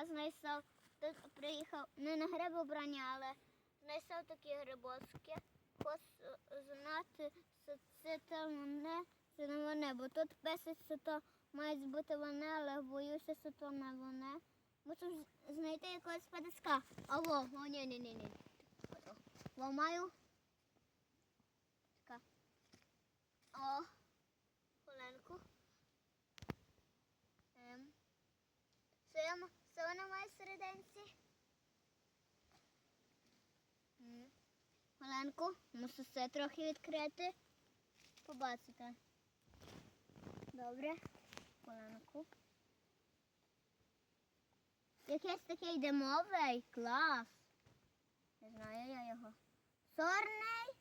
Я знайшов, тут приїхав не на грибобрання, але знайшов такі грибочки. Хочу знати, що це там не, це не вони, бо тут пише, що то мають бути вони, але боюся, що то не вони. Мушу знайти якогось патиска. Алло, о, ні, ні, ні, ні. Ламаю. Така. О, хвилинку. Ем. Що, я, м- що вона має всерединці? М. Хвилинку. Мушу це трохи відкрити. Побачите. Добре. Хвилинку. Якийсь такий димовий клас. Не знаю я його. Сорний.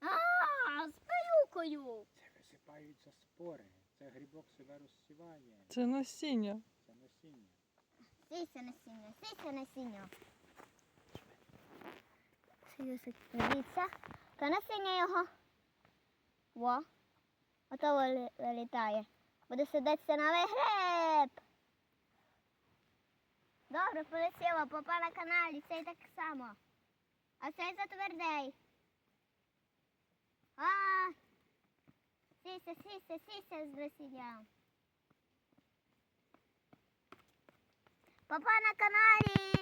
А, з пилюкою. Це висипаються спори. Це грибок себе розсіває. Це насіння. Сися насіння, сися насіння. Дивіться. То насіння його. Во. Ото вилітає. Буде сидеться новий гриб. Добре, полетіло, попа на каналі, цей так само. А цей затвердий. А, сіся, сіся, сіся з насінням. Папа на каналі.